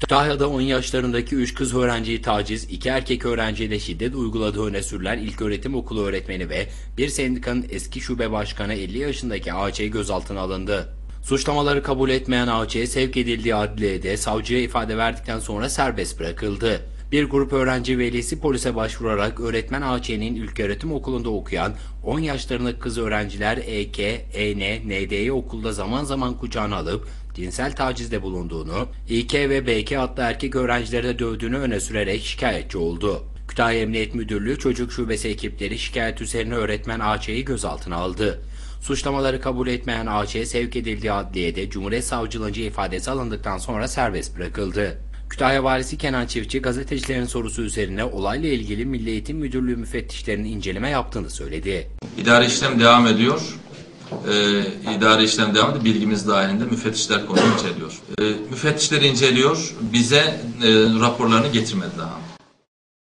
Kütahya'da 10 yaşlarındaki 3 kız öğrenciyi taciz, 2 erkek öğrenciye de şiddet uyguladığı öne sürülen ilköğretim okulu öğretmeni ve bir sendikanın eski şube başkanı 50 yaşındaki AÇ gözaltına alındı. Suçlamaları kabul etmeyen AÇ sevk edildiği adliyede savcıya ifade verdikten sonra serbest bırakıldı. Bir grup öğrenci velisi polise başvurarak öğretmen AÇ'nin ilköğretim okulunda okuyan 10 yaşlarındaki kız öğrenciler EK, EN, ND'yi okulda zaman zaman kucağına alıp cinsel tacizde bulunduğunu, İK ve BK adlı erkek öğrencileri de dövdüğünü öne sürerek şikayetçi oldu. Kütahya Emniyet Müdürlüğü Çocuk Şubesi ekipleri şikayet üzerine öğretmen AÇ'yi gözaltına aldı. Suçlamaları kabul etmeyen AÇ sevk edildiği adliyede Cumhuriyet Savcılığınca ifadesi alındıktan sonra serbest bırakıldı. Kütahya Valisi Kenan Çiftçi gazetecilerin sorusu üzerine olayla ilgili Milli Eğitim Müdürlüğü müfettişlerinin inceleme yaptığını söyledi. İdari işlem devam ediyor. Ee, idari işlem devam ediyor. Bilgimiz dahilinde müfettişler konuyu inceliyor. Ee, müfettişler inceliyor. Bize e, raporlarını getirmedi daha.